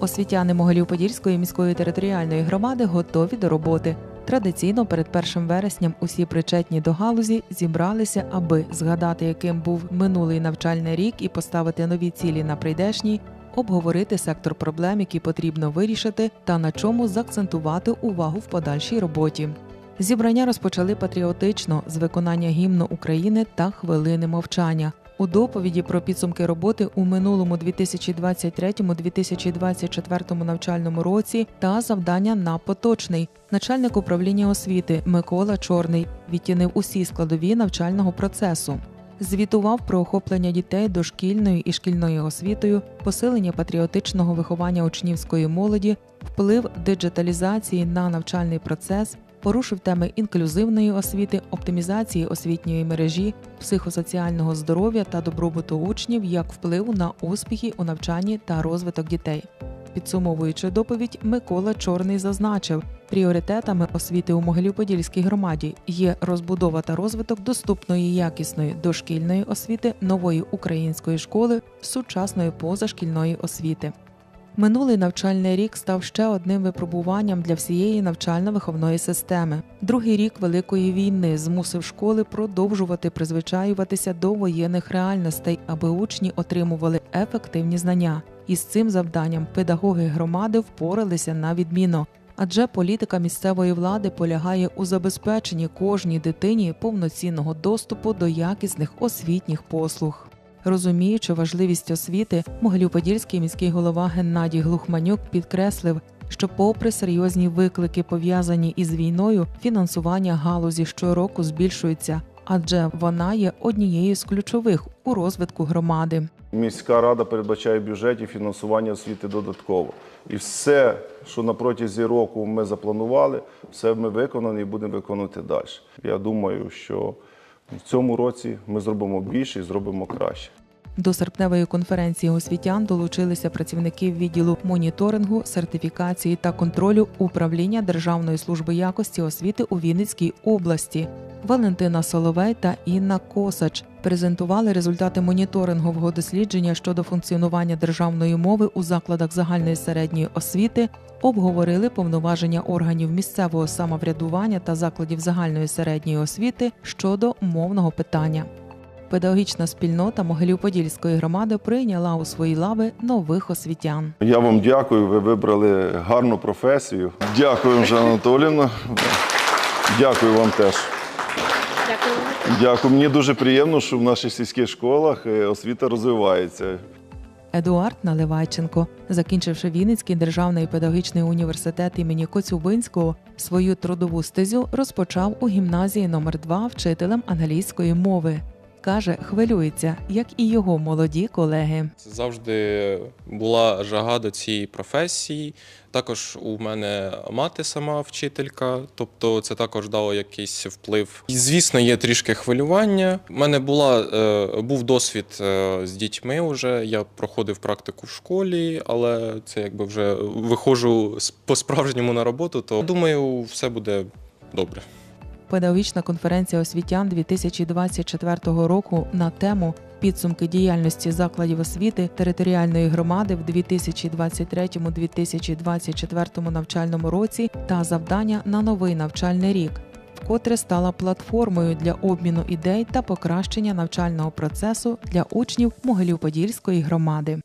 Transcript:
Освітяни Могилів-Подільської міської територіальної громади готові до роботи. Традиційно перед 1 вересням усі причетні до галузі зібралися, аби згадати, яким був минулий навчальний рік, і поставити нові цілі на прийдешній, обговорити сектор проблем, які потрібно вирішити, та на чому заакцентувати увагу в подальшій роботі. Зібрання розпочали патріотично з виконання гімну України та хвилини мовчання. У доповіді про підсумки роботи у минулому 2023-2024 навчальному році та завдання на поточний. Начальник управління освіти Микола Чорний відтінив усі складові навчального процесу. Звітував про охоплення дітей дошкільною і шкільною освітою, посилення патріотичного виховання учнівської молоді, вплив диджиталізації на навчальний процес, порушив теми інклюзивної освіти, оптимізації освітньої мережі, психосоціального здоров'я та добробуту учнів як впливу на успіхи у навчанні та розвиток дітей. Підсумовуючи доповідь, Микола Чорний зазначив, пріоритетами освіти у Могилів-Подільській громаді є розбудова та розвиток доступної якісної дошкільної освіти, нової української школи, сучасної позашкільної освіти. Минулий навчальний рік став ще одним випробуванням для всієї навчально-виховної системи. Другий рік великої війни змусив школи продовжувати призвичаюватися до воєнних реальностей, аби учні отримували ефективні знання. І з цим завданням педагоги громади впоралися на відмінно. Адже політика місцевої влади полягає у забезпеченні кожній дитині повноцінного доступу до якісних освітніх послуг. Розуміючи важливість освіти, Могилів-Подільський міський голова Геннадій Глухманюк підкреслив, що, попри серйозні виклики, пов'язані із війною, фінансування галузі щороку збільшується, адже вона є однією з ключових у розвитку громади. Міська рада передбачає в бюджеті фінансування освіти додатково. І все, що на протязі року ми запланували, все ми виконані і будемо виконувати далі. Я думаю, що в цьому році ми зробимо більше і зробимо краще. До серпневої конференції освітян долучилися працівники відділу моніторингу, сертифікації та контролю управління Державної служби якості освіти у Вінницькій області. Валентина Соловей та Інна Косач презентували результати моніторингового дослідження щодо функціонування державної мови у закладах загальної середньої освіти, обговорили повноваження органів місцевого самоврядування та закладів загальної середньої освіти щодо мовного питання. Педагогічна спільнота Могилів-Подільської громади прийняла у свої лави нових освітян. Я вам дякую, ви вибрали гарну професію. Дякую, Жанна Анатолівна. Дякую вам теж. Дякую. Дякую. Мені дуже приємно, що в наших сільських школах е, освіта розвивається. Едуард Наливайченко, закінчивши Вінницький державний педагогічний університет імені Коцюбинського, свою трудову стезю розпочав у гімназії номер 2 вчителем англійської мови. Каже, хвилюється, як і його молоді колеги. Це завжди була жага до цієї професії. Також у мене мати сама вчителька, тобто це також дало якийсь вплив. І, звісно, є трішки хвилювання. У мене була, е, був досвід е, з дітьми вже. Я проходив практику в школі, але це якби вже виходжу по-справжньому на роботу, то думаю, все буде добре. Педагогічна конференція освітян 2024 року на тему підсумки діяльності закладів освіти територіальної громади в 2023-2024 навчальному році та завдання на новий навчальний рік. Вкотре стала платформою для обміну ідей та покращення навчального процесу для учнів Могилів-Подільської громади.